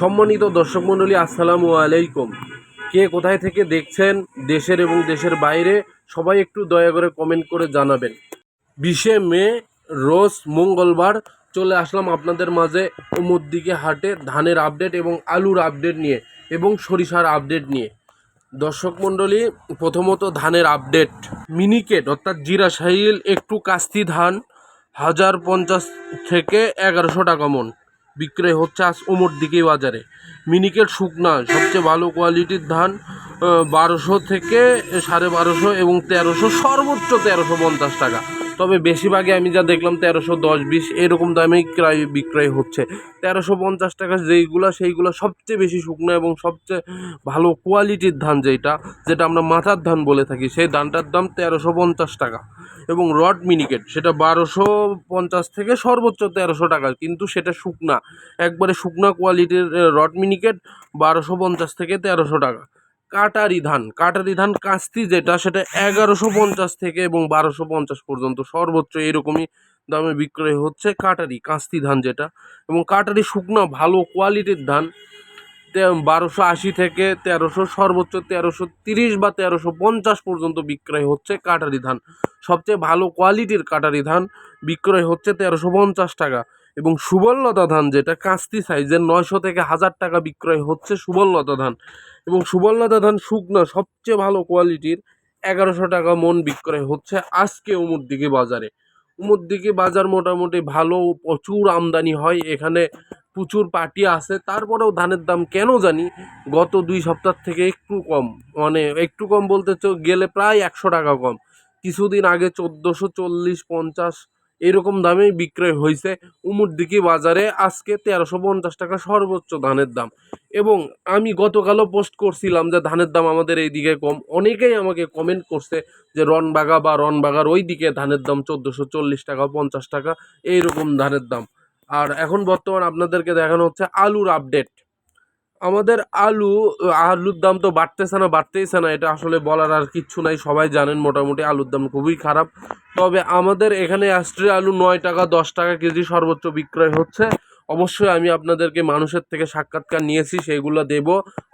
সম্মানিত দর্শক মণ্ডলী, আসসালামু আলাইকুম। কে কোথায় থেকে দেখছেন দেশের এবং দেশের বাইরে, সবাই একটু দয়া করে কমেন্ট করে জানাবেন। বিশে মে, রোজ মঙ্গলবার চলে আসলাম আপনাদের মাঝে দিকে হাটে ধানের আপডেট এবং আলুর আপডেট নিয়ে এবং সরিষার আপডেট নিয়ে। দর্শক মণ্ডলী, প্রথমত ধানের আপডেট মিনিকেট, অর্থাৎ জিরা সাহিল একটু কাস্তি ধান, হাজার পঞ্চাশ থেকে এগারোশো টাকা মন। বিক্রয় হচ্ছে আজ ওমর দিকে বাজারে। মিনিকেট শুকনা, সবচেয়ে ভালো কোয়ালিটির ধান বারোশো থেকে সাড়ে বারোশো এবং তেরোশো, সর্বোচ্চ তেরোশো পঞ্চাশ টাকা। তবে বেশিরভাগই আমি যা দেখলাম তেরোশো দশ বিশ এরকম দামেই ক্রয় বিক্রয় হচ্ছে। তেরোশো পঞ্চাশ টাকা যেইগুলো, সেইগুলো সবচেয়ে বেশি শুকনো এবং সবচেয়ে ভালো কোয়ালিটির ধান যেটা যেটা আমরা মাথার ধান বলে থাকি, সেই ধানটার দাম তেরোশো পঞ্চাশ টাকা। এবং রড মিনিকেট সেটা বারোশো পঞ্চাশ থেকে সর্বোচ্চ তেরোশো টাকা কিন্তু সেটা শুকনা। একবারে শুকনা কোয়ালিটির রড মিনিকেট বারোশো পঞ্চাশ থেকে তেরোশো টাকা। কাটারি ধান কাটারি ধান কাস্তি যেটা, সেটা এগারোশো পঞ্চাশ থেকে এবং বারোশো পঞ্চাশ পর্যন্ত সর্বোচ্চ এরকমই দামে বিক্রয় হচ্ছে কাটারি, কাস্তি ধান যেটা। এবং কাটারি শুকনো, ভালো কোয়ালিটির ধান বারোশো আশি থেকে তেরোশো, সর্বোচ্চ তেরোশো তিরিশ বা তেরোশো পঞ্চাশ পর্যন্ত বিক্রয় হচ্ছে কাটারি ধান। সবচেয়ে ভালো কোয়ালিটির কাটারি ধান বিক্রয় হচ্ছে তেরোশো পঞ্চাশ টাকা। এবং সুবর্ণতা ধান যেটা কাস্তি সাইজের নয়শো থেকে হাজার টাকা বিক্রয় হচ্ছে সুবর্ণতা ধান। এবং সুবর্ণতা ধান শুকনো, সবচেয়ে ভালো কোয়ালিটির এগারোশো টাকা মন বিক্রয় হচ্ছে আজকে উমরদিঘি বাজারে। উমরদিঘি বাজার মোটামুটি ভালো, প্রচুর আমদানি হয়, এখানে প্রচুর পার্টি আছে। তারপরেও ধানের দাম কেন জানি গত দুই সপ্তাহ থেকে একটু কম মানে একটু কম বলতে গেলে প্রায় একশো টাকা কম। কিছুদিন আগে চোদ্দোশো চল্লিশ পঞ্চাশ এরকম দামেই বিক্রয় হয়েছে। উমরদিঘি বাজারে আজকে তেরোশো পঞ্চাশ টাকা সর্বোচ্চ ধানের দাম। এবং আমি গতকালও পোস্ট করছিলাম যে ধানের দাম আমাদের এই দিকে কম। অনেকেই আমাকে কমেন্ট করছে যে রনবাগা বা রনবাগার ওই দিকে ধানের দাম চোদ্দোশো চল্লিশ টাকা, পঞ্চাশ টাকা, এইরকম ধানের দাম। আর এখন বর্তমান আপনাদেরকে দেখানো হচ্ছে আলুর আপডেট আমাদের আলু, আলুর দাম তো বাড়তেছে না, বাড়তেইছে না, এটা আসলে বলার আর কিচ্ছু নাই, সবাই জানেন মোটামুটি আলুর দাম খুবই খারাপ। তবে আমাদের এখানে অ্যাস্ট্রে আলু নয় টাকা, দশ টাকা কেজি সর্বোচ্চ বিক্রয় হচ্ছে। অবশ্যই আমি আপনাদেরকে মানুষের থেকে সাক্ষাৎকার নিয়েছি সেগুলো দেব,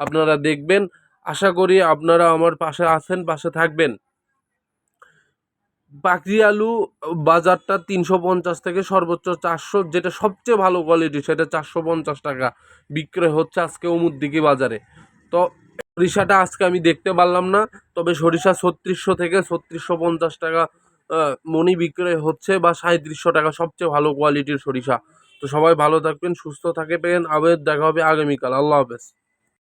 আপনারা দেখবেন। আশা করি আপনারা আমার পাশে আছেন, পাশে থাকবেন। পাকড়ি আলু বাজারটা তিনশো পঞ্চাশ থেকে সর্বোচ্চ চারশো, যেটা সবচেয়ে ভালো কোয়ালিটি সেটা চারশো পঞ্চাশ টাকা বিক্রয় হচ্ছে আজকে অমুদ্দিকি বাজারে। তো সরিষাটা আজকে আমি দেখতে পারলাম না, তবে সরিষা ছত্রিশশো থেকে ছত্রিশশো পঞ্চাশ টাকা মনি বিক্রয় হচ্ছে বা সাঁত্রিশশো টাকা সবচেয়ে ভালো কোয়ালিটির সরিষা। তো সবাই ভালো থাকবেন, সুস্থ থাকবেন আবার দেখা হবে আগামীকাল। আল্লাহ হাফেজ।